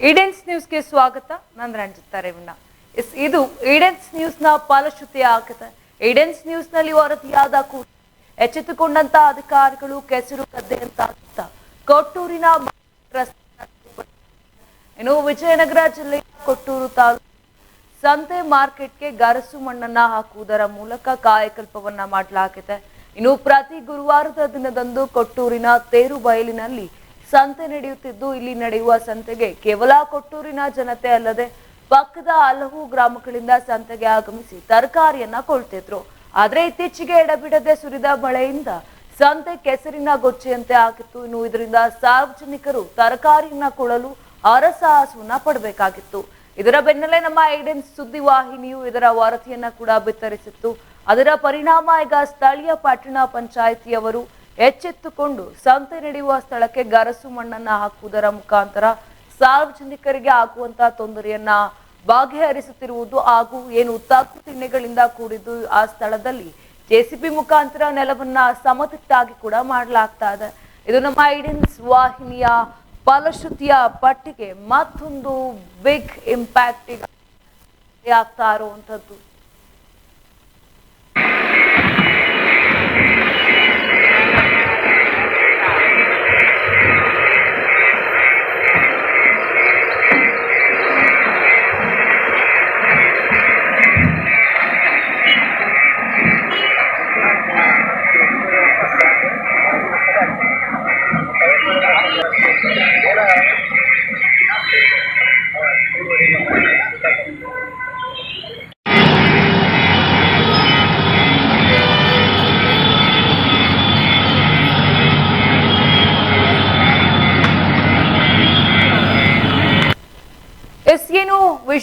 ಈಡೆನ್ಸ್ ನ್ಯೂಸ್ಗೆ ಸ್ವಾಗತ. ನಾನು ರಂಜಿತಾ ರೇವಣ್ಣ. ಎಸ್, ಇದು ಈಡೆನ್ಸ್ ನ್ಯೂಸ್ನ ಫಲಶ್ರುತಿ ಆಗುತ್ತೆ ಈಡೆನ್ಸ್ ನ್ಯೂಸ್ನಲ್ಲಿ ವರದಿಯಾದ ಕೂಡ ಎಚ್ಚೆತ್ತುಕೊಂಡಂತ ಅಧಿಕಾರಿಗಳು ಕೆಸರು ಕದ್ದೆ ಅಂತ. ಕೊಟ್ಟೂರಿನ ಇನ್ನು ವಿಜಯನಗರ ಜಿಲ್ಲೆಯ ಕೊಟ್ಟೂರು ತಾಲೂಕು ಸಂತೆ ಮಾರ್ಕೆಟ್ಗೆ ಗರಸು ಮಣ್ಣನ್ನ ಹಾಕುವುದರ ಮೂಲಕ ಕಾಯಕಲ್ಪವನ್ನ ಮಾಡಲಾಗಿದೆ. ಇನ್ನು ಪ್ರತಿ ಗುರುವಾರದ ದಿನದಂದು ಕೊಟ್ಟೂರಿನ ತೇರು ಬಯಲಿನಲ್ಲಿ ಸಂತೆ ನಡೆಯುತ್ತಿದ್ದು, ಇಲ್ಲಿ ನಡೆಯುವ ಸಂತೆಗೆ ಕೇವಲ ಕೊಟ್ಟೂರಿನ ಜನತೆ ಅಲ್ಲದೆ ಪಕ್ಕದ ಹಲವು ಗ್ರಾಮಗಳಿಂದ ಸಂತೆಗೆ ಆಗಮಿಸಿ ತರಕಾರಿಯನ್ನ ಕೊಳ್ತಿದ್ರು. ಆದ್ರೆ ಇತ್ತೀಚೆಗೆ ಎಡಬಿಡದೆ ಸುರಿದ ಮಳೆಯಿಂದ ಸಂತೆ ಕೆಸರಿನ ಗೊಚ್ಚೆಯಂತೆ ಆಗಿತ್ತು. ಇನ್ನು ಇದರಿಂದ ಸಾರ್ವಜನಿಕರು ತರಕಾರಿಯನ್ನ ಕೊಳ್ಳಲು ಅರಸಾಹಸವನ್ನ ಪಡಬೇಕಾಗಿತ್ತು. ಇದರ ಬೆನ್ನಲ್ಲೇ ನಮ್ಮ ಐಡೆನ್ಸ್ ಸುದ್ದಿವಾಹಿನಿಯು ಇದರ ವಾರತಿಯನ್ನ ಕೂಡ ಬಿತ್ತರಿಸಿತ್ತು. ಅದರ ಪರಿಣಾಮ ಈಗ ಸ್ಥಳೀಯ ಪಟ್ಟಣ ಪಂಚಾಯಿತಿಯವರು ಎಚ್ಚೆತ್ತುಕೊಂಡು ಸಂತೆ ನಡೆಯುವ ಸ್ಥಳಕ್ಕೆ ಗರಸು ಮಣ್ಣನ್ನ ಹಾಕುವುದರ ಮುಖಾಂತರ ಸಾರ್ವಜನಿಕರಿಗೆ ಆಗುವಂತಹ ತೊಂದರೆಯನ್ನ ಬಗೆಹರಿಸುತ್ತಿರುವುದು ಹಾಗೂ ಏನು ತಗ್ಗು ತಿಣ್ಣೆಗಳಿಂದ ಕೂಡಿದ್ದು ಆ ಸ್ಥಳದಲ್ಲಿ ಜೆಸಿಬಿ ಮುಖಾಂತರ ನೆಲವನ್ನ ಸಮತಟ್ಟಾಗಿ ಕೂಡ ಮಾಡಲಾಗ್ತಾ ಇದೆ. ಇದು ನಮ್ಮ ಐಡೆನ್ಸ್ ವಾಹಿನಿಯ ಫಲಶ್ರುತಿಯ ಪಟ್ಟಿಗೆ ಮತ್ತೊಂದು ಬಿಗ್ ಇಂಪ್ಯಾಕ್ಟ್ ಆಗ್ತಾ ಇರುವಂತದ್ದು.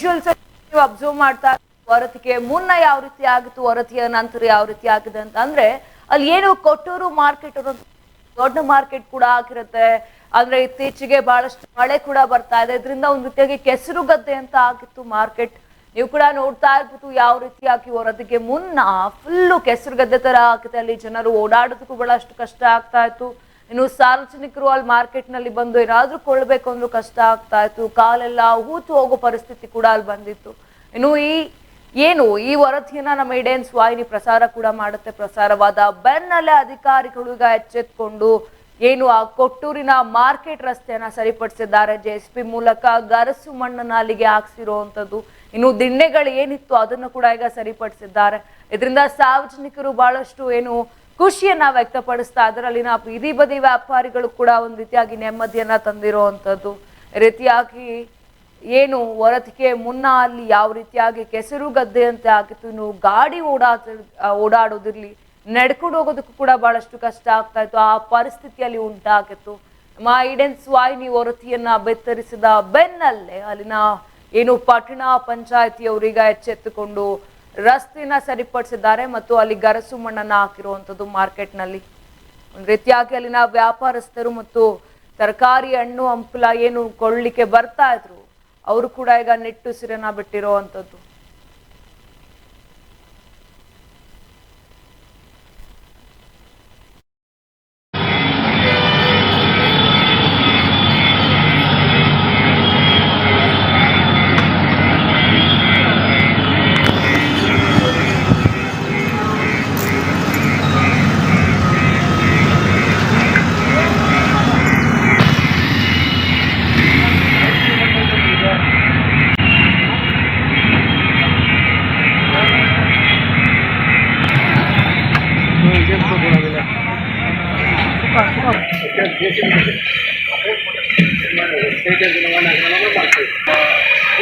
ವಿಜುವಲ್ಸ್ ನೀವು ಅಬ್ಸರ್ವ್ ಮಾಡ್ತಾ ವರತಿಗೆ ಮುನ್ನ ಯಾವ ರೀತಿ ಆಗಿತ್ತು, ಹೊರತಿಯ ನಂತರ ಯಾವ ರೀತಿ ಆಗಿದೆ ಅಂತ ಅಂದ್ರೆ, ಅಲ್ಲಿ ಏನು ಕೊಟ್ಟೂರು ಮಾರ್ಕೆಟ್ ದೊಡ್ಡ ಮಾರ್ಕೆಟ್ ಕೂಡ ಆಗಿರುತ್ತೆ. ಅಂದ್ರೆ ಇತ್ತೀಚೆಗೆ ಬಹಳಷ್ಟು ಮಳೆ ಕೂಡ ಬರ್ತಾ ಇದೆ. ಇದರಿಂದ ಒಂದು ರೀತಿಯಾಗಿ ಕೆಸರು ಗದ್ದೆ ಅಂತ ಆಗಿತ್ತು ಮಾರ್ಕೆಟ್ ನೀವು ಕೂಡ ನೋಡ್ತಾ ಇರ್ಬೋದು ಯಾವ ರೀತಿಯಾಗಿ ವರದಿಗೆ ಮುನ್ನ ಫುಲ್ಲು ಕೆಸರು ಗದ್ದೆ ತರ ಆಗಿದೆ. ಅಲ್ಲಿ ಜನರು ಓಡಾಡೋದಕ್ಕೂ ಬಹಳಷ್ಟು ಕಷ್ಟ ಆಗ್ತಾ ಇತ್ತು. ಇನ್ನು ಸಾರ್ವಜನಿಕರು ಅಲ್ಲಿ ಮಾರ್ಕೆಟ್ನಲ್ಲಿ ಬಂದು ಏನಾದ್ರೂ ಕೊಳ್ಬೇಕು ಅಂದ್ರೆ ಕಷ್ಟ ಆಗ್ತಾ ಇತ್ತು. ಕಾಲೆಲ್ಲ ಹೂತು ಹೋಗೋ ಪರಿಸ್ಥಿತಿ ಕೂಡ ಅಲ್ಲಿ ಬಂದಿತ್ತು. ಇನ್ನು ಈ, ಏನು, ಈ ವರದಿಯನ್ನ ನಮ್ಮ ಇಡೇನ್ಸ್ ವಾಹಿನಿ ಪ್ರಸಾರ ಕೂಡ ಮಾಡುತ್ತೆ. ಪ್ರಸಾರವಾದ ಬೆನ್ನಲ್ಲೇ ಅಧಿಕಾರಿಗಳು ಈಗ ಎಚ್ಚೆತ್ಕೊಂಡು ಏನು ಆ ಕೊಟ್ಟೂರಿನ ಮಾರ್ಕೆಟ್ ರಸ್ತೆಯನ್ನ ಸರಿಪಡಿಸಿದ್ದಾರೆ. ಜೆ ಎಸ್ ಪಿ ಮೂಲಕ ಗರಸು ಮಣ್ಣನ್ನ ಅಲ್ಲಿಗೆ ಹಾಕ್ಸಿರುವಂಥದ್ದು. ಇನ್ನು ದಿಣ್ಣೆಗಳು ಏನಿತ್ತು ಅದನ್ನು ಕೂಡ ಈಗ ಸರಿಪಡಿಸಿದ್ದಾರೆ. ಇದರಿಂದ ಸಾರ್ವಜನಿಕರು ಬಹಳಷ್ಟು ಏನು ಖುಷಿಯನ್ನ ವ್ಯಕ್ತಪಡಿಸ್ತಾ ಇದ್ದಾರೆ. ಅಲ್ಲಿನ ಬೀದಿ ಬದಿ ವ್ಯಾಪಾರಿಗಳು ಕೂಡ ಒಂದು ರೀತಿಯಾಗಿ ನೆಮ್ಮದಿಯನ್ನ ತಂದಿರುವಂತದ್ದು ರೀತಿಯಾಗಿ ಏನು ವರತಿಗೆ ಮುನ್ನ ಅಲ್ಲಿ ಯಾವ ರೀತಿಯಾಗಿ ಕೆಸರು ಗದ್ದೆಯಂತೆ ಆಗಿತ್ತು. ಇನ್ನು ಗಾಡಿ ಓಡಾಡ್ ಓಡಾಡೋದಿರ್ಲಿ, ನಡ್ಕೊಂಡು ಹೋಗೋದಕ್ಕೂ ಕೂಡ ಬಹಳಷ್ಟು ಕಷ್ಟ ಆಗ್ತಾ ಇತ್ತು. ಆ ಪರಿಸ್ಥಿತಿಯಲ್ಲಿ ಉಂಟಾಗಿತ್ತು. ನಮ್ಮ ಐಡೆನ್ಸ್ ವಾಹಿನಿ ವರತಿಯನ್ನ ಬೆತ್ತರಿಸಿದ ಬೆನ್ನಲ್ಲೇ ಅಲ್ಲಿನ ಏನು ಪಟ್ಟಣ ಪಂಚಾಯತಿಯವರೀಗ ಎಚ್ಚೆತ್ತುಕೊಂಡು ರಸ್ತೆನ ಸರಿಪಡಿಸಿದ್ದಾರೆ ಮತ್ತು ಅಲ್ಲಿ ಗರಸು ಮಣ್ಣನ್ನು ಹಾಕಿರುವಂಥದ್ದು ಮಾರ್ಕೆಟ್ನಲ್ಲಿ ಒಂದು ರೀತಿಯಾಗಿ ಅಲ್ಲಿನ ವ್ಯಾಪಾರಸ್ಥರು ಮತ್ತು ತರಕಾರಿ ಹಣ್ಣು ಹಂಪಲ ಏನು ಕೊಳ್ಳಿಕ್ಕೆ ಬರ್ತಾ ಇದ್ರು, ಅವರು ಕೂಡ ಈಗ ನೆಟ್ಟು ನಿಟ್ಟುಸಿರನ್ನ ಬಿಟ್ಟಿರುವಂತದ್ದು.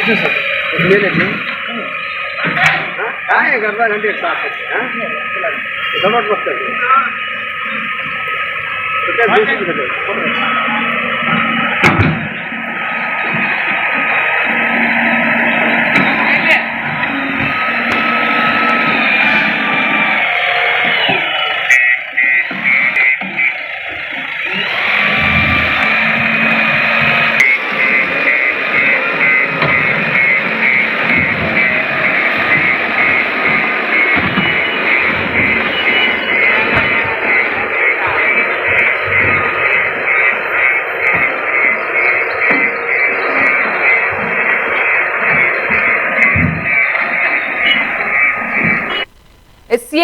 మేనేజ్ గర్భ హండ్రెడ్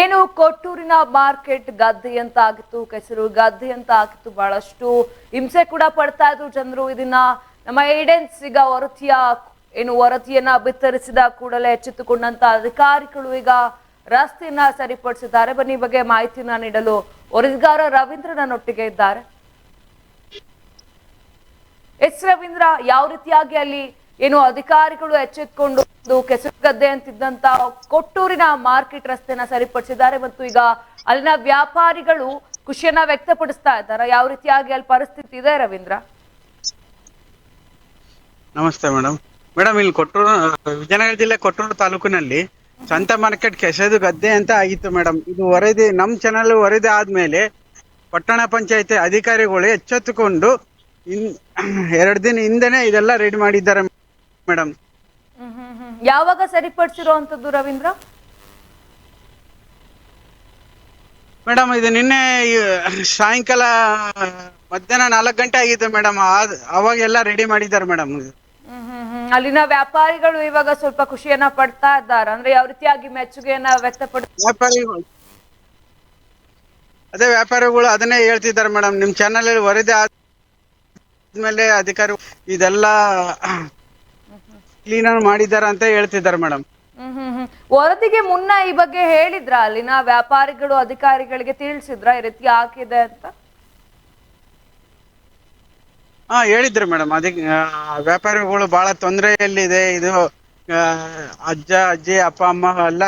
ಏನು ಕೊಟ್ಟೂರಿನ ಮಾರ್ಕೆಟ್ ಗದ್ದೆ ಅಂತ ಆಗಿತ್ತು, ಕೆಸರು ಗದ್ದೆ ಅಂತ ಆಗಿತ್ತು, ಬಹಳಷ್ಟು ಹಿಂಸೆ ಕೂಡ ಪಡ್ತಾ ಇದ್ರು ಜನರು. ಇದನ್ನ ನಮ್ಮ ಏಡೆನ್ಸ್ ಈಗ ಏನು ವರದಿಯನ್ನ ಬಿತ್ತರಿಸಿದ ಕೂಡಲೇ ಎಚ್ಚೆತ್ತುಕೊಂಡಂತ ಅಧಿಕಾರಿಗಳು ಈಗ ರಸ್ತೆಯನ್ನ ಸರಿಪಡಿಸಿದ್ದಾರೆ. ಬನ್ನಿ ಬಗ್ಗೆ ಮಾಹಿತಿಯನ್ನ ನೀಡಲು ವರದಿಗಾರ ರವೀಂದ್ರನೊಟ್ಟಿಗೆ ಇದ್ದಾರೆ. ಎಸ್ ರವೀಂದ್ರ, ಯಾವ ರೀತಿಯಾಗಿ ಅಲ್ಲಿ ಏನು ಅಧಿಕಾರಿಗಳು ಎಚ್ಚೆತ್ಕೊಂಡು ಒಂದು ಕೆಸರು ಗದ್ದೆ ಅಂತಿದ್ದಂತ ಕೊಟ್ಟೂರಿನ ಮಾರ್ಕೆಟ್ ರಸ್ತೆನ ಸರಿಪಡಿಸಿದ್ದಾರೆ ಮತ್ತು ಈಗ ಅಲ್ಲಿನ ವ್ಯಾಪಾರಿಗಳು ಖುಷಿಯನ್ನ ವ್ಯಕ್ತಪಡಿಸ್ತಾ ಇದ್ದಾರೆ. ಯಾವ ರೀತಿಯಾಗಿ ಅಲ್ಲಿ ಪರಿಸ್ಥಿತಿ ಇದೆ ರವೀಂದ್ರ? ನಮಸ್ತೆ ಮೇಡಮ್ ಮೇಡಮ್ ಇಲ್ಲಿ ಕೊಟ್ಟೂರು, ವಿಜಯನಗರ ಜಿಲ್ಲೆ ಕೊಟ್ಟೂರು ತಾಲೂಕಿನಲ್ಲಿ ಸಂತ ಮಾರ್ಕೆಟ್ ಕೆಸದು ಗದ್ದೆ ಅಂತ ಆಗಿತ್ತು ಮೇಡಮ್ ಇದು ವರದಿ, ನಮ್ ಚಾನಲ್ ವರದಿ ಆದ್ಮೇಲೆ ಪಟ್ಟಣ ಪಂಚಾಯತಿ ಅಧಿಕಾರಿಗಳು ಎಚ್ಚೆತ್ತುಕೊಂಡು ಇನ್ ಎರಡು ದಿನ ಹಿಂದೆನೆ ಇದೆಲ್ಲ ರೆಡಿ ಮಾಡಿದ್ದಾರೆ. ಮೇಡಮ್. ಯಾವಾಗ ಸರಿಪಡಿಸಿರುವಂತದ್ದು ರವೀಂದ್ರ? ಮೇಡಮ್ ಇದು ನಿನ್ನೆ ಸಾಯಂಕಾಲ ಮಧ್ಯಾಹ್ನ ನಾಲ್ಕು ಗಂಟೆ ಆಗಿದೆ ಮೇಡಮ್. ಅವಾಗೆಲ್ಲ ರೆಡಿ ಮಾಡಿದ್ದಾರೆ ಮೇಡಮ್. ಅಲ್ಲಿನ ವ್ಯಾಪಾರಿಗಳು ಇವಾಗ ಸ್ವಲ್ಪ ಖುಷಿಯನ್ನ ಪಡ್ತಾ ಇದ್ದಾರೆ. ಅಂದ್ರೆ ಯಾವ ರೀತಿಯಾಗಿ ಮೆಚ್ಚುಗೆಯನ್ನ ವ್ಯಕ್ತಪಡ ವ್ಯಾಪಾರಿಗಳು ಅದೇ ವ್ಯಾಪಾರಿಗಳು ಅದನ್ನೇ ಹೇಳ್ತಿದ್ದಾರೆ ಮೇಡಮ್. ನಿಮ್ ಚಾನಲ್ ಅಲ್ಲಿ ವರದಿ ಆದ್ಮೇಲೆ ಅಧಿಕಾರಿ ಇದೆಲ್ಲ ಕ್ಲೀನ್ ಮಾಡಿದ್ದಾರೆ ಅಂತ ಹೇಳ್ತಿದ್ದಾರೆ ಮೇಡಮ್. ಹ್ಮ್ ಹ್ಮ್ ಹ್ಮ್. ವರದಿಗೆ ಮುನ್ನ ಈ ಬಗ್ಗೆ ಹೇಳಿದ್ರ? ಅಲ್ಲಿನ ವ್ಯಾಪಾರಿಗಳು ಅಧಿಕಾರಿಗಳಿಗೆ ತಿಳಿಸಿದ್ರ ಈ ರೀತಿ ಆಗಿದೆ ಅಂತ? ಹಾ ಹೇಳಿದ್ರು ಮೇಡಮ್. ಅದಕ್ಕೆ ವ್ಯಾಪಾರಿಗಳು ಬಹಳ ತೊಂದರೆಯಲ್ಲಿದೆ. ಇದು ಆ, ಅಜ್ಜ ಅಜ್ಜಿ ಅಪ್ಪ ಅಮ್ಮ ಎಲ್ಲ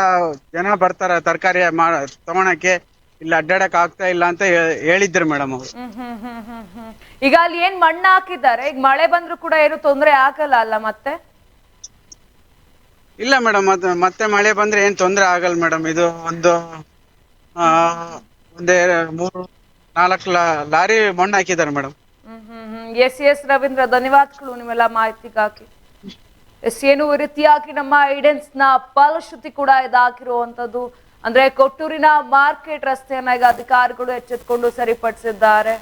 ಜನ ಬರ್ತಾರ ತರಕಾರಿ ಮಾಡ ತಗೊಳಕ್ಕೆ ಇಲ್ಲಿ ಅಡ್ಡಾಡಕ್ ಆಗ್ತಾ ಇಲ್ಲ ಅಂತ ಹೇ- ಹೇಳಿದ್ರು ಮೇಡಮ್ ಅವರು. ಹ್ಮ್ ಹ್ಮ್ ಹ್ಮ್ ಹ್ಮ್ ಹ್ಮ್. ಈಗ ಅಲ್ಲಿ ಏನ್ ಮಣ್ಣು ಹಾಕಿದ್ದಾರೆ? ಈಗ ಮಳೆ ಬಂದ್ರು ಕೂಡ ಏನು ತೊಂದ್ರೆ ಆಗಲ್ಲ ಅಲ್ಲ ಮತ್ತೆ? ಇಲ್ಲ ಮೇಡಮ್ ಮತ್ತೆ ಮತ್ತೆ ಮಳೆ ಬಂದ್ರೆ ಏನ್ ತೊಂದ್ರೆ ಆಗಲ್ಲ ಮೇಡಮ್ ಇದು ಒಂದು ಆ, ಒಂದೇ ಮೂರು ನಾಲ್ಕು ಲಾರಿ ಮಣ್ಣು ಹಾಕಿದ್ದಾರೆ ಮೇಡಮ್ ಹ್ಮ್ ಹ್ಮ್ ಎಸ್ ಎಸ್ ರವೀಂದ್ರ ಧನ್ಯವಾದಗಳು ನಿಮ್ಮೆಲ್ಲ ಮಾಹಿತಿಗಾಗಿ ಎಸ್ ಏನು ರೀತಿಯಾಗಿ ನಮ್ಮ ಐಡೆನ್ಸ್ನ ಫಲಶ್ರುತಿ ಕೂಡ ಇದಾಗಿರುವಂತದ್ದು ಅಂದ್ರೆ ಕೊಟ್ಟೂರಿನ ಮಾರ್ಕೆಟ್ ರಸ್ತೆಯನ್ನ ಈಗ ಅಧಿಕಾರಿಗಳು ಎಚ್ಚೆತ್ಕೊಂಡು ಸರಿಪಡಿಸಿದ್ದಾರೆ.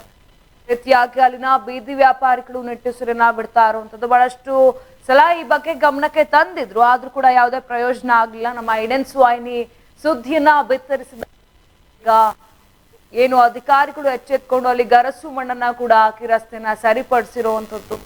ರೀತಿಯಾಗಿ ಅಲ್ಲಿನ ಬೀದಿ ವ್ಯಾಪಾರಿಗಳು ನಿಟ್ಟುಸಿರನ್ನ ಬಿಡ್ತಾ ಇರುವಂತದ್ದು ಬಹಳಷ್ಟು ಸಲ ಈ ಬಗ್ಗೆ ಗಮನಕ್ಕೆ ತಂದಿದ್ರು. ಆದ್ರೂ ಕೂಡ ಯಾವುದೇ ಪ್ರಯೋಜನ ಆಗ್ಲಿಲ್ಲ. ನಮ್ಮ ಐಡೆನ್ಸ್ ವಾಹಿನಿ ಸುದ್ದಿಯನ್ನ ಬಿತ್ತರಿಸಿದ ಏನು ಅಧಿಕಾರಿಗಳು ಎಚ್ಚೆತ್ಕೊಂಡು ಅಲ್ಲಿ ಗರಸು ಮಣ್ಣನ್ನ ಕೂಡ ಹಾಕಿ ರಸ್ತೆನ ಸರಿಪಡಿಸಿರುವಂತದ್ದು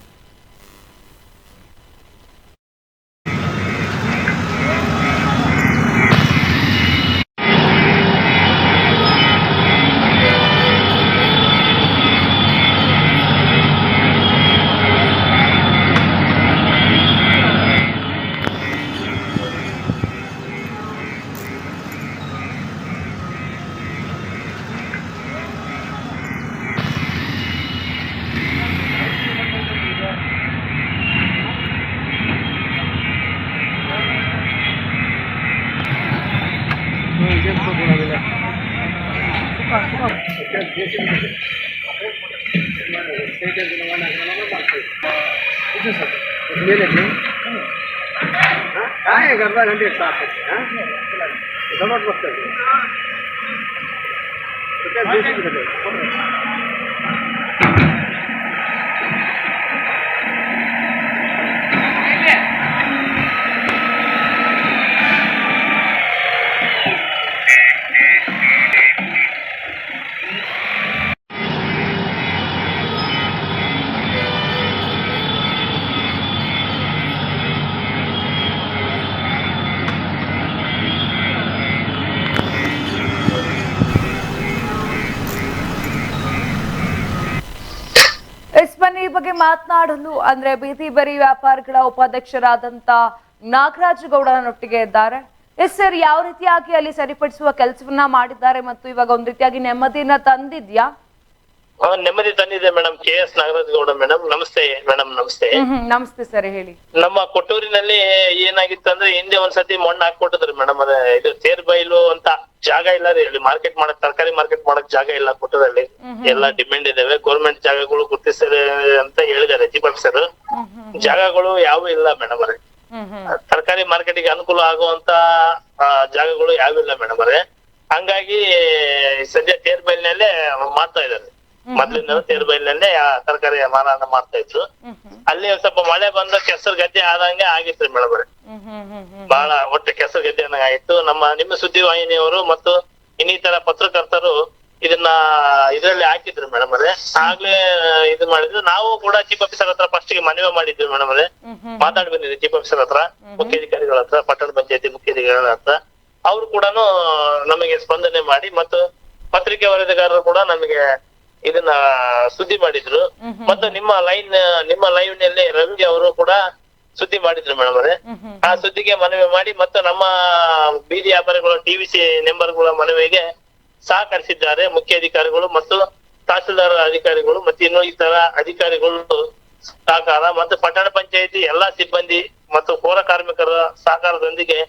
काय आहे अर्धा घंटे साफ ಬಗ್ಗೆ ಮಾತನಾಡಲು ಅಂದ್ರೆ ಬೀದಿ ಬರಿ ವ್ಯಾಪಾರಿಗಳ ಉಪಾಧ್ಯಕ್ಷರಾದಂತ ನಾಗರಾಜ್ ಗೌಡನೊಟ್ಟಿಗೆ ಇದ್ದಾರೆ. ಎಸ್ ಸರ್, ಯಾವ ರೀತಿಯಾಗಿ ಅಲ್ಲಿ ಸರಿಪಡಿಸುವ ಕೆಲಸವನ್ನ ಮಾಡಿದ್ದಾರೆ ಮತ್ತು ಇವಾಗ ಒಂದ್ ರೀತಿಯಾಗಿ ನೆಮ್ಮದಿಯನ್ನ ತಂದಿದ್ಯಾ? ನೆಮ್ಮದಿ ತಂದಿದೆ madam. K S Nagaraj Gowda madam. ನಮಸ್ತೆ ಮೇಡಮ್ ನಮಸ್ತೆ. ನಮಸ್ತೆ ಸರ್ ಹೇಳಿ. ನಮ್ಮ ಕೊಟ್ಟೂರಿನಲ್ಲಿ ಏನಾಗಿತ್ತು ಅಂದ್ರೆ ಹಿಂದೆ ಒಂದ್ಸತಿ ಮಣ್ಣು ಹಾಕೊಟ್ಟಿದ್ರಿ ಮೇಡಮ್. ಅದೇ ಇದು ತೇರ್ ಬೈಲು ಅಂತ ಜಾಗ ಇಲ್ಲ ರೀ. ಇಲ್ಲಿ ಮಾರ್ಕೆಟ್ ಮಾಡಕ್ ತರಕಾರಿ ಮಾರ್ಕೆಟ್ ಮಾಡಕ್ ಜಾಗ ಇಲ್ಲ ಕೊಟ್ಟೂರಲ್ಲಿ. ಎಲ್ಲ ಡಿಮ್ಯಾಂಡ್ ಇದಾವೆ. ಗೌರ್ಮೆಂಟ್ ಜಾಗಗಳು ಗುರುತಿಸಿದೆ ಅಂತ ಹೇಳಿದ್ದಾರೆ ದೀಪಕ್ ಹ್ಮ್ ಜಾಗಗಳು ಯಾವ ಇಲ್ಲ ಮೇಡಮ್ ಅವರೇ. ತರಕಾರಿ ಮಾರ್ಕೆಟ್ಗೆ ಮಾರ್ಕೆಟಿಗೆ ಅನುಕೂಲ ಆಗುವಂತ ಜಾಗಗಳು ಜಾಗಗಳು ಯಾವಿಲ್ಲ ಮೇಡಮ್ ಅವರೇ. ಹಂಗಾಗಿ ಸದ್ಯ ತೇರ್ ಬೈಲ್ನಲ್ಲೇ ಮಾಡ್ತಾ ಇದ್ದಾರೆ. ಮೊದ್ಲಿಂದ ತೇರು ಬೈಲ್ನಲ್ಲೇ ತರಕಾರಿ ಮಾರಾಟ ಮಾಡ್ತಾ ಹ್ಮ್ ಅಲ್ಲಿ ಒಂದ್ ಸ್ವಲ್ಪ ಮಳೆ ಬಂದ ಕೆಸರು ಗದ್ದೆ ಆದಂಗೆ ಆಗಿತ್ತು ಮೇಡಮ್ ಬಹಳ ಒಟ್ಟು ಕೆಸರು ಗದ್ದೆ ಆಯ್ತು ನಮ್ಮ ನಿಮ್ಮ ಸುದ್ದಿ ವಾಹಿನಿಯವರು ಮತ್ತು ಇನ್ನಿತರ ಪತ್ರಕರ್ತರು ಇದನ್ನ ಇದರಲ್ಲಿ ಹಾಕಿದ್ರು ಮೇಡಮ್ ಅವರೇ ಆಗ್ಲೇ ಇದು ಮಾಡಿದ್ರು ನಾವು ಕೂಡ ಚೀಫ್ ಆಫೀಸರ್ ಹತ್ರ ಫಸ್ಟ್ಗೆ ಮನವಿ ಮಾಡಿದ್ವಿ ಮೇಡಮ್ ಹ್ಮ್ ಮಾತಾಡಿ ಬಂದಿದ್ವಿ ಚೀಫ್ ಆಫೀಸರ್ ಹತ್ರ ಮುಖ್ಯಾಧಿಕಾರಿಗಳ ಹತ್ರ ಪಟ್ಟಣ ಪಂಚಾಯತಿ ಮುಖ್ಯಾಧಿಕಾರಿಗಳ ಹತ್ರ ಅವರು ಕೂಡ ನಮಗೆ ಸ್ಪಂದನೆ ಮಾಡಿ ಮತ್ತು ಪತ್ರಿಕೆ ವರದಿಗಾರರು ಕೂಡ ನಮಗೆ ಇದನ್ನ ಸುದ್ದಿ ಮಾಡಿದ್ರು. ಮತ್ತು ನಿಮ್ಮ ಲೈನ್ ನಿಮ್ಮ ಲೈವ್ನಲ್ಲಿ ರವಿ ಅವರು ಕೂಡ ಸುದ್ದಿ ಮಾಡಿದ್ರು ಮೇಡಮ್ ಅವರೇ. ಆ ಸುದ್ದಿಗೆ ಮನವಿ ಮಾಡಿ ಮತ್ತು ನಮ್ಮ ಬೀದಿ ವ್ಯಾಪಾರಿಗಳ ಟಿವಿಸಿ ಗಳ ಮನವಿಗೆ ಸಹಕರಿಸಿದ್ದಾರೆ ಮುಖ್ಯ ಅಧಿಕಾರಿಗಳು ಮತ್ತು ತಹಸೀಲ್ದಾರ್ ಅಧಿಕಾರಿಗಳು ಮತ್ತು ಇನ್ನು ಇತರ ಅಧಿಕಾರಿಗಳು ಸಹಕಾರ ಮತ್ತು ಪಟ್ಟಣ ಪಂಚಾಯತಿ ಎಲ್ಲಾ ಸಿಬ್ಬಂದಿ ಮತ್ತು ಪೌರ ಕಾರ್ಮಿಕರ ಸಹಕಾರದೊಂದಿಗೆ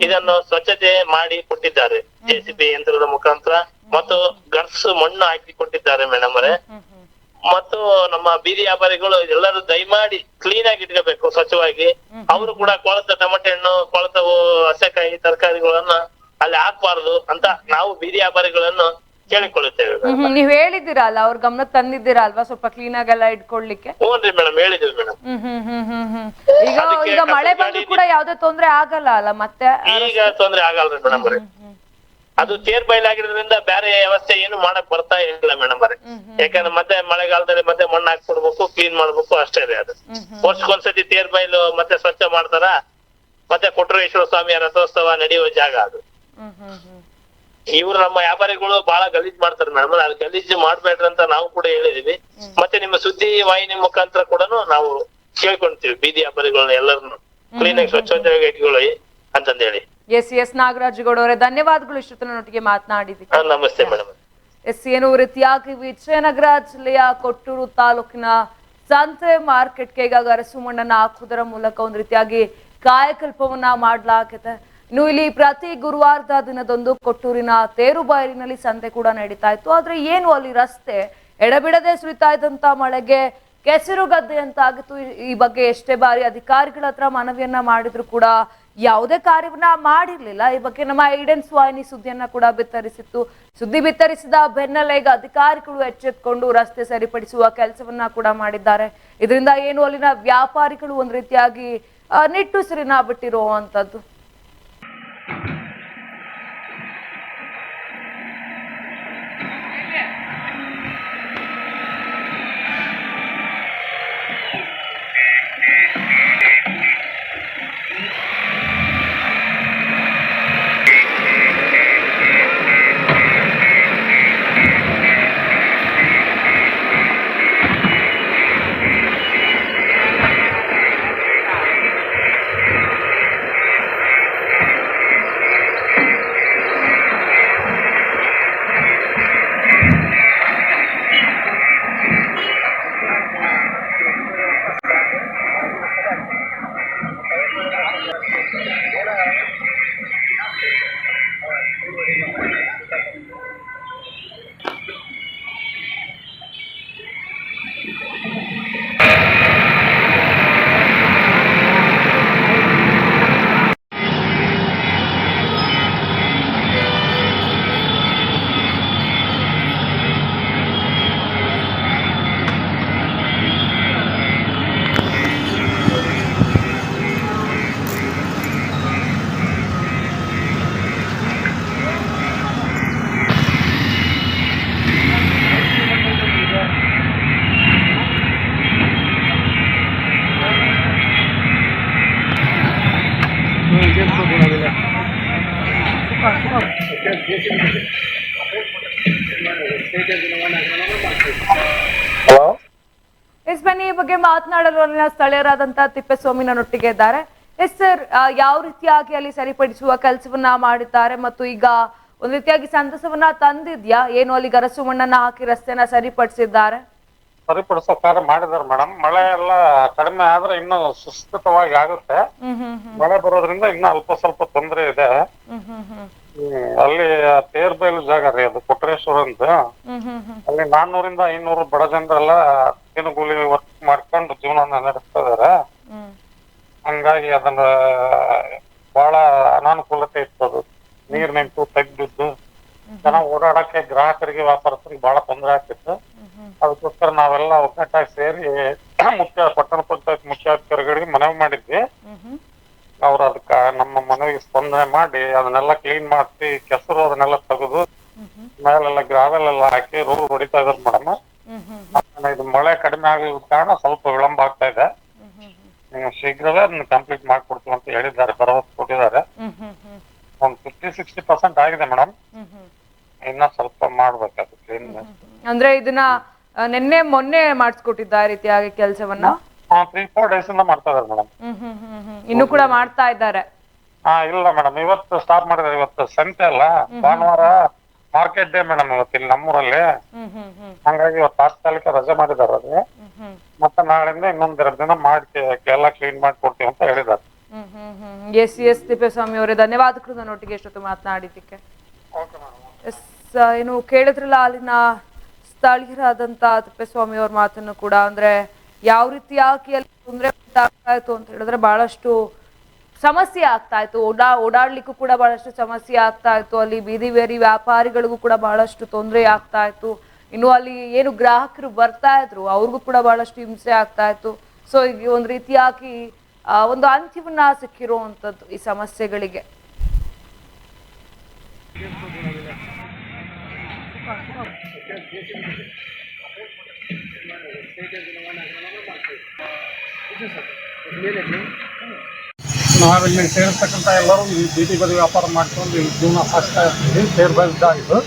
ಇದನ್ನು ಸ್ವಚ್ಛತೆ ಮಾಡಿ ಕೊಟ್ಟಿದ್ದಾರೆ. ಜೆಸಿಬಿ ಯಂತ್ರದ ಮುಖಾಂತರ. ಮತ್ತು ಗರ್ಸ್ ಮಣ್ಣು ಹಾಕಿ ಕೊಟ್ಟಿದ್ದಾರೆ ಮೇಡಮ್ ಅವರೇ ಮತ್ತು ನಮ್ಮ ಬೀದಿ ವ್ಯಾಪಾರಿಗಳು ಎಲ್ಲರೂ ದಯಮಾಡಿ ಕ್ಲೀನ್ ಆಗಿ ಇಟ್ಕೋಬೇಕು ಸ್ವಚ್ಛವಾಗಿ. ಅವರು ಕೂಡ ಕೊಳತ ಟೊಮೆಟೊ ಹಣ್ಣು ಕೊಳತ ಹಸೆಕಾಯಿ ತರಕಾರಿಗಳನ್ನ ಅಲ್ಲಿ ಹಾಕಬಾರದು ಅಂತ ನಾವು ಬೀದಿ ವ್ಯಾಪಾರಿಗಳನ್ನು ಕೇಳಿಕೊಳ್ಳುತ್ತೇವೆ ನೀವ್ ಹ್ಮ್ ಅಲ್ಲ ಅವ್ರ ಗಮನ ತಂದಿದ್ದೀರಾ ಅಲ್ವಾ ಸ್ವಲ್ಪ ಕ್ಲೀನ್ ಆಗೆಲ್ಲ ಇಟ್ಕೊಳ್ಲಿಕ್ಕೆ? ಹ್ಞೂನ್ರಿ ಮೇಡಮ್ ಹೇಳಿದ್ವಿ ಮೇಡಮ್ ಈಗ ಈಗ ಮಳೆ ಬಂದ್ರು ಕೂಡ ಯಾವ್ದೇ ತೊಂದ್ರೆ ಆಗಲ್ಲ ಅಲ್ಲ ಮತ್ತೆ? ಈಗ ತೊಂದ್ರೆ ಆಗಲ್ರಿ ಮೇಡಮ್ ಅವ್ರೆ. ಅದು ತೇರ್ ಬಯಲಾಗಿರೋದ್ರಿಂದ ಬೇರೆ ವ್ಯವಸ್ಥೆ ಏನು ಮಾಡಕ್ ಬರ್ತಾ ಇಲ್ಲ ಮೇಡಮ್ ಅವ್ರೆ. ಯಾಕಂದ್ರೆ ಮತ್ತೆ ಮಳೆಗಾಲದಲ್ಲಿ ಮತ್ತೆ ಮಣ್ಣು ಹಾಕ್ಬಿಡ್ಬೇಕು ಕ್ಲೀನ್ ಮಾಡ್ಬೇಕು ಅಷ್ಟೇ ರೀ ಅದು. ವರ್ಷಕ್ಕೊಂದ್ಸತಿ ತೇರ್ ಬಯಲು ಮತ್ತೆ ಸ್ವಚ್ಛ ಮಾಡ್ತಾರ? ಮತ್ತೆ ಕೊಟ್ರೇಶ್ವರ ಸ್ವಾಮಿಯ ರಥೋತ್ಸವ ನಡೆಯುವ ಜಾಗ ಅದು. ಇವ್ರು ನಮ್ಮ ವ್ಯಾಪಾರಿಗಳು ಬಹಳ ಗಲೀಜ್ ಮಾಡ್ತಾರೆ ಮೇಡಮ್. ಅದು ಗಲೀಜ್ ಮಾಡ್ಬೇಡ್ರಿ ಅಂತ ನಾವು ಕೂಡ ಹೇಳಿದೀವಿ. ಮತ್ತೆ ನಿಮ್ಮ ಸುದ್ದಿ ವಾಹಿನಿ ಮುಖಾಂತರ ಕೂಡ ನಾವು ಕೇಳ್ಕೊಂತೀವಿ ಬೀದಿ ವ್ಯಾಪಾರಿಗಳನ್ನ ಎಲ್ಲರನ್ನು. ಕ್ಲೀನ್ ಆಗಿ ಸ್ವಚ್ಛವಾಗಿ ಇಟ್ಕೊಳ್ಳಿ. ಅಂತಂದ ಹೇಳಿ ಎಸ್ ಎಸ್ ನಾಗರಾಜಗೌಡ ಅವರೇ ಧನ್ಯವಾದಗಳು ಇಷ್ಟೊತ್ತಿನೊಟ್ಟಿಗೆ ಮಾತನಾಡಿದ್ದಕ್ಕೆ. ಹಾ, ನಮಸ್ತೆ ಮೇಡಮ್. ಎಸ್ ಏನು ರೀತಿಯಾಗಿ ವಿಜಯನಗರ ಜಿಲ್ಲೆಯ ಕೊಟ್ಟೂರು ತಾಲೂಕಿನ ಸಂತೆ ಮಾರ್ಕೆಟ್ಗೆ ಈಗಾಗ ಅರಸು ಮಣ್ಣನ್ನ ಹಾಕುವುದರ ಮೂಲಕ ಒಂದು ರೀತಿಯಾಗಿ ಕಾಯಕಲ್ಪವನ್ನ ಮಾಡಲಾಗಿದೆ ಇನ್ನು ಇಲ್ಲಿ ಪ್ರತಿ ಗುರುವಾರದ ದಿನದಂದು ಕೊಟ್ಟೂರಿನ ತೇರುಬಾಯಿಲಿನಲ್ಲಿ ಸಂತೆ ಕೂಡ ನಡೀತಾ ಇತ್ತು. ಆದ್ರೆ ಏನು ಅಲ್ಲಿ ರಸ್ತೆ ಎಡಬಿಡದೆ ಸುರಿತಾ ಇದ್ದಂತ ಮಳೆಗೆ ಕೆಸರು ಗದ್ದೆ ಅಂತ ಆಗಿತ್ತು ಈ- ಈ ಬಗ್ಗೆ ಎಷ್ಟೇ ಬಾರಿ ಅಧಿಕಾರಿಗಳ ಹತ್ರ ಮನವಿಯನ್ನ ಮಾಡಿದ್ರು ಕೂಡ ಯಾವುದೇ ಕಾರ್ಯವನ್ನ ಮಾಡಿರ್ಲಿಲ್ಲ. ಈ ಬಗ್ಗೆ ನಮ್ಮ ಐಡೆನ್ಸ್ ಸ್ವಾಹಿನಿ ಸುದ್ದಿಯನ್ನ ಕೂಡ ಬಿತ್ತರಿಸಿತ್ತು. ಸುದ್ದಿ ಬಿತ್ತರಿಸಿದ ಬೆನ್ನಲ್ಲೇ ಅಧಿಕಾರಿಗಳು ಎಚ್ಚೆತ್ಕೊಂಡು ರಸ್ತೆ ಸರಿಪಡಿಸುವ ಕೆಲಸವನ್ನ ಕೂಡ ಮಾಡಿದ್ದಾರೆ. ಇದರಿಂದ ಏನು ಅಲ್ಲಿನ ವ್ಯಾಪಾರಿಗಳು ಒಂದ್ ರೀತಿಯಾಗಿ ನಿಟ್ಟುಸಿರಿನ ಬಿಟ್ಟಿರುವಂತದ್ದು. ಮಾತನಾಡಲು ಅಲ್ಲಿನ ಸ್ಥಳೀಯರಾದಂತಹ ತಿಪ್ಪೇಸ್ವಾಮಿನೊಟ್ಟಿಗೆ ಇದ್ದಾರೆ. ಎಸ್ ಸರ್ ಯಾವ ರೀತಿಯಾಗಿ ಅಲ್ಲಿ ಸರಿಪಡಿಸುವ ಕೆಲಸವನ್ನ ಮಾಡಿದ್ದಾರೆ ಮತ್ತು ಈಗ ಒಂದ್ ರೀತಿಯಾಗಿ ಸಂತಸವನ್ನ ತಂದಿದ್ಯಾ? ಏನು ಅಲ್ಲಿ ಗರಸು ಮಣ್ಣನ್ನ ಹಾಕಿ ರಸ್ತೆನ ಸರಿಪಡಿಸಿದ್ದಾರೆ? ಸರಿಪಡಿಸೋ ಕಾರ್ಯ ಮಾಡಿದಾರೆ ಮೇಡಮ್. ಮಳೆ ಎಲ್ಲ ಕಡಿಮೆ ಆದ್ರೆ ಇನ್ನು ಸುಸ್ಥಿತವಾಗಿ ಆಗುತ್ತೆ. ಮಳೆ ಬರೋದ್ರಿಂದ ಇನ್ನು ಅಲ್ಪ ಸ್ವಲ್ಪ ತೊಂದರೆ ಇದೆ. ಅಲ್ಲಿ ತೇರ್ ಬೈಲು ಜಾಗ ರೀ ಅದು ಕೊಟ್ರೇಶ್ವರ ಅಂತ. ಅಲ್ಲಿ ನಾನ್ನೂರಿಂದ ಐನೂರು ಬಡ ಜನರೆಲ್ಲ ದಿನಗೂಲಿ ವರ್ಕ್ ಮಾಡ್ಕೊಂಡು ಜೀವನ ನಡೆಸ್ತಾ ಇದಾರೆ. ಹಂಗಾಗಿ ಅದನ್ನ ಬಹಳ ಅನಾನುಕೂಲತೆ ಇರ್ತದೆ ಅದು. ನೀರ್ ನಿಂತು ತೆಗ್ದಿದ್ದು ಜನ ಓಡಾಡಕ್ಕೆ ಗ್ರಾಹಕರಿಗೆ ವ್ಯಾಪಾರಸ್ಥರಿಗೆ ಬಹಳ ತೊಂದರೆ ಆಗ್ತಿತ್ತು. ಅದಕ್ಕೋಸ್ಕರ ನಾವೆಲ್ಲ ಒಗ್ಗಟ್ಟಾಗಿ ಸೇರಿ ಮುಖ್ಯ ಪಟ್ಟಣ ಪಂಚಾಯತ್ ಮುಖ್ಯಾಧಿಕಾರಿಗಳಿಗೆ ಮನವಿ ಮಾಡಿದ್ವಿ. ಅವ್ರು ಅದಕ್ಕ ನಮ್ಮ ಮನವಿಗೆ ಸ್ಪಂದನೆ ಮಾಡಿ ಅದನ್ನೆಲ್ಲ ಕ್ಲೀನ್ ಮಾಡಿಸಿ ಕೆಸರು ಅದನ್ನೆಲ್ಲ ತೆಗೆದು ಮೇಲೆಲ್ಲ ಗ್ರಾವೆಲ್ ಎಲ್ಲ ಹಾಕಿ ರೋಡ್ ಹೊಡಿತಾ ಇದಾರೆ ಮೇಡಮ್ ಇದು ಮಳೆ ಕಡಿಮೆ ಆಗಿದ ಕಾರಣ ಸ್ವಲ್ಪ ವಿಳಂಬ ಆಗ್ತಾ ಇದೆ. ನೀವು ಶೀಘ್ರವೇ ಅದನ್ನ ಕಂಪ್ಲೀಟ್ ಮಾಡ್ಕೊಡ್ತೀವಿ ಅಂತ ಹೇಳಿದ್ದಾರೆ, ಭರವಸೆ ಕೊಟ್ಟಿದ್ದಾರೆ. ಒಂದ್ ಫಿಫ್ಟಿ ಸಿಕ್ಸ್ಟಿ ಪರ್ಸೆಂಟ್ ಆಗಿದೆ ಮೇಡಮ್ ಇನ್ನ ಸ್ವಲ್ಪ ಮಾಡ್ಬೇಕು ಅಂದ್ರೆ ಇದನ್ನ ನಿನ್ನೆ ಮೊನ್ನೆ ಮಾಡಿಸ್ಕೊಟ್ಟಿದ್ದ ಆ ರೀತಿಯಾಗಿ ಕೆಲಸವನ್ನ? ತ್ರೀ ಫೋರ್ ಡೇಸ್ ಇಂದ ಮಾಡ್ತಾ ಇದಾರೆ ಮೇಡಮ್ ಇನ್ನು ಕೂಡ ಮಾಡ್ತಾ ಇದ್ದಾರೆ. ಹಾ ಇಲ್ಲ ಮೇಡಮ್ ಇವತ್ತು ಸ್ಟಾಪ್ ಮಾಡಿದ್ದಾರೆ. ಇವತ್ತು ಸಂತೆ ಅಲ್ಲ. ಭಾನುವಾರ ಮಾರ್ಕೆಟ್ ಡೇ ಮೇಡಮ್ ಇವತ್ತು ಇಲ್ಲಿ ನಮ್ಮೂರಲ್ಲಿ. ಹಂಗಾಗಿ ಇವತ್ತು ತಾತ್ಕಾಲಿಕ ರಜೆ ಮಾಡಿದ್ದಾರೆ ಅದು ಮತ್ತೆ ನಾಳೆಯಿಂದ ಇನ್ನೊಂದ್ ಎರಡು ದಿನ ಮಾಡಿ ಎಲ್ಲ ಕ್ಲೀನ್ ಮಾಡಿ ಕೊಡ್ತೀವಿ ಅಂತ ಹೇಳಿದ್ದಾರೆ. ಎಸ್ ಎಸ್ ತಿಪ್ಪೇಸ್ವಾಮಿ ಅವರೇ ಧನ್ಯವಾದಗಳು ನನ್ನೊಟ್ಟಿಗೆ ಎಷ್ಟೊತ್ತು ಮಾತನಾಡಿದ್ದಕ್ಕೆ. ಎಸ್ ಏನು ಕೇಳಿದ್ರಲ್ಲ ಅಲ್ಲಿನ ಸ್ಥಳೀಯರಾದಂತ ತಿಪ್ಪೇಸ್ವಾಮಿ ಅವ್ರ ಮಾತನ್ನು ಕೂಡ ಅಂದ್ರೆ ಯಾವ ರೀತಿಯಾಗಿ ಅಲ್ಲಿ ತೊಂದರೆ ಆಗ್ತಾ ಇತ್ತು ಅಂತ ಹೇಳಿದ್ರೆ ಬಹಳಷ್ಟು ಸಮಸ್ಯೆ ಆಗ್ತಾ ಇತ್ತು ಓಡಾ, ಓಡಾಡ್ಲಿಕ್ಕೂ ಕೂಡ ಬಹಳಷ್ಟು ಸಮಸ್ಯೆ ಆಗ್ತಾ ಇತ್ತು ಅಲ್ಲಿ ಬೀದಿ ಬೇರಿ ವ್ಯಾಪಾರಿಗಳಿಗೂ ಕೂಡ ಬಹಳಷ್ಟು ತೊಂದರೆ ಆಗ್ತಾ ಇತ್ತು ಇನ್ನು ಅಲ್ಲಿ ಏನು ಗ್ರಾಹಕರು ಬರ್ತಾ ಇದ್ರು ಅವ್ರಿಗೂ ಕೂಡ ಬಹಳಷ್ಟು ಹಿಂಸೆ ಆಗ್ತಾ ಇತ್ತು ಸೊ ಈಗ ಒಂದು ರೀತಿಯಾಗಿ ಒಂದು ಅಂತ್ಯವನ್ನ ಸಿಕ್ಕಿರುವಂಥದ್ದು ಈ ಸಮಸ್ಯೆಗಳಿಗೆ. ನಾವಿಲ್ಲಿ ಸೇರಿರ್ತಕ್ಕಂಥ ಎಲ್ಲರೂ ಈ ಬೀದಿ ಬದಿ ವ್ಯಾಪಾರ ಮಾಡ್ಕೊಂಡು ಈ ಜೀವನ ಸಾಗಿಸ್ತಾ ಇರ್ತೀವಿ ಸೇರ್ ಇದಾಗಿದ್ದು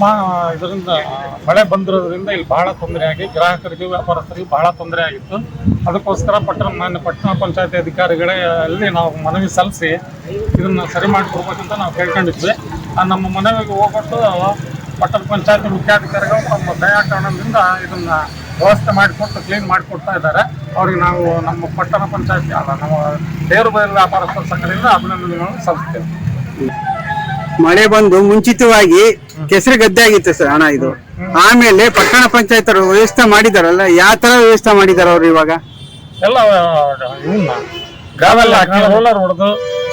ಮಾ, ಇದರಿಂದ ಮಳೆ ಬಂದಿರೋದ್ರಿಂದ ಇಲ್ಲಿ ಬಹಳ ತೊಂದರೆ ಆಗಿ ಗ್ರಾಹಕರಿಗೆ, ವ್ಯಾಪಾರಸ್ಥರಿಗೆ ಬಹಳ ತೊಂದರೆ ಆಗಿತ್ತು. ಅದಕ್ಕೋಸ್ಕರ ಪಟ್ಟಣ, ಮಾನ್ಯ ಪಟ್ಟಣ ಪಂಚಾಯತಿ ಅಧಿಕಾರಿಗಳೇ ಅಲ್ಲಿ ನಾವು ಮನವಿ ಸಲ್ಲಿಸಿ ಇದನ್ನು ಸರಿ ಮಾಡಿಕೊಡ್ಬೇಕಂತ ನಾವು ಕೇಳ್ಕೊಂಡಿದ್ವಿ. ನಮ್ಮ ಮನವಿಗೆ ಹೋಗ್ಬಿಟ್ಟು ಪಟ್ಟಣ ಪಂಚಾಯತ್ ಮುಖ್ಯಾಧಿಕಾರಿಗಳು ತಮ್ಮ ದಯಾ ಕಾರಣದಿಂದ ಇದನ್ನ ವ್ಯವಸ್ಥೆ ಮಾಡಿಕೊಟ್ಟು ಕ್ಲೀನ್ ಮಾಡಿಕೊಡ್ತಾ ಇದ್ದಾರೆ. ಅವ್ರಿಗೆ ನಾವು ನಮ್ಮ ಪಟ್ಟಣ ಪಂಚಾಯತ್ ಅಲ್ಲ ನಮ್ಮ ತೇರು ಬಯಲು ವ್ಯಾಪಾರಸ್ಥರ ಸಂಘದಿಂದ ಅಭಿನಂದನೆಗಳನ್ನು ಸಲ್ಲಿಸ್ತೇವೆ. ಮಳೆ ಬಂದು ಮುಂಚಿತವಾಗಿ ಕೆಸರು ಗದ್ದೆ ಆಗಿತ್ತು ಸರ್ ಹಣ ಇದು. ಆಮೇಲೆ ಪಟ್ಟಣ ಪಂಚಾಯತ್ ಅವರು ವ್ಯವಸ್ಥೆ ಮಾಡಿದಾರಲ್ಲ ಯಾವ ತರ ವ್ಯವಸ್ಥೆ ಮಾಡಿದಾರ ಅವ್ರು ಇವಾಗ? ಎಲ್ಲ ಇವನ್ನ ಗ್ರಾವೆಲ್ಲ ಹಾಕಿ ರೋಲರ್ ಹೊಡೆದು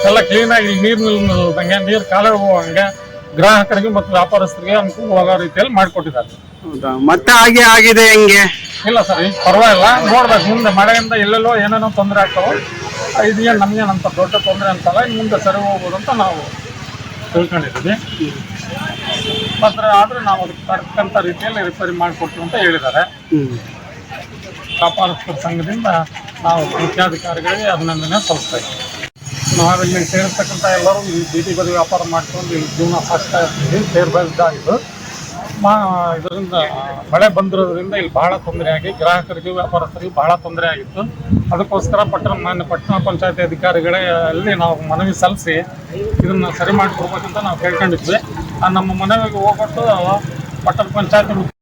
ಎಲ್ಲ ಕ್ಲೀನಾಗಿ ನೀರು ನಿಲ್ದಂಗೆ ನೀರು ಕಾಲ ಹೋಗಂಗೆ ಗ್ರಾಹಕರಿಗೆ ಮತ್ತು ವ್ಯಾಪಾರಸ್ಥರಿಗೆ ಅನುಕೂಲವಾದ ರೀತಿಯಲ್ಲಿ ಮಾಡಿಕೊಟ್ಟಿದ್ದಾರೆ. ಹೌದಾ? ಮತ್ತೆ ಹಾಗೆ ಆಗಿದೆ ಹೆಂಗೆ? ಇಲ್ಲ ಸರ್ ಈಗ ಪರವಾಗಿಲ್ಲ. ನೋಡ್ಬೇಕು ಮುಂದೆ ಮಳೆಯಿಂದ ಎಲ್ಲೆಲ್ಲೋ ಏನೇನೋ ತೊಂದರೆ ಆಗ್ತಾವೆ ಇದೇನು ನಮಗೇನಂತ ದೊಡ್ಡ ತೊಂದರೆ ಅಂತಲ್ಲ ಇನ್ನು ಮುಂದೆ ಸರಿ ಹೋಗ್ಬೋದು ಅಂತ ನಾವು ತಿಳ್ಕೊಂಡಿದ್ದೀವಿ. ಮಾತ್ರ ಆದರೆ ನಾವು ಅದಕ್ಕೆ ತಕ್ಕಂಥ ರೀತಿಯಲ್ಲಿ ರಿಪೇರಿ ಮಾಡಿಕೊಡ್ತೀವಿ ಅಂತ ಹೇಳಿದ್ದಾರೆ. ವ್ಯಾಪಾರಸ್ಥರ ಸಂಘದಿಂದ ನಾವು ಮುಖ್ಯಾಧಿಕಾರಿಗಳಿಗೆ ಅಭಿನಂದನೆ ಸಲ್ಲಿಸ್ತಾ ಇದ್ದೀವಿ. ನಾವಿಲ್ಲಿ ಸೇರಿಸ್ತಕ್ಕಂಥ ಎಲ್ಲರೂ ಈ ಬೀದಿ ಬದಿ ವ್ಯಾಪಾರ ಮಾಡ್ಕೊಂಡು ಇಲ್ಲಿ ಜೀವನ ಸಾಕ್ತಾ ಇರ್ತೀವಿ ಸೇರ್ ಇದಾಗಿದ್ದು ಮಾ, ಇದರಿಂದ ಮಳೆ ಬಂದಿರೋದ್ರಿಂದ ಇಲ್ಲಿ ಬಹಳ ತೊಂದರೆ ಆಗಿ ಗ್ರಾಹಕರಿಗೆ, ವ್ಯಾಪಾರಸ್ಥರಿಗೆ ಬಹಳ ತೊಂದರೆ ಆಗಿತ್ತು. ಅದಕ್ಕೋಸ್ಕರ ಪಟ್ಟಣ, ಮಾನ್ಯ ಪಟ್ಟಣ ಪಂಚಾಯತಿ ಅಧಿಕಾರಿಗಳೇ ಅಲ್ಲಿ ನಾವು ಮನವಿ ಸಲ್ಲಿಸಿ ಇದನ್ನ ಸರಿ ಮಾಡಿಕೊಡ್ಬೇಕಂತ ನಾವು ಕೇಳ್ಕೊಂಡಿದ್ವಿ. ನಮ್ಮ ಮನವಿಗೆ ಹೋಗ್ಬಿಟ್ಟು ಪಟ್ಟಣ ಪಂಚಾಯತಿ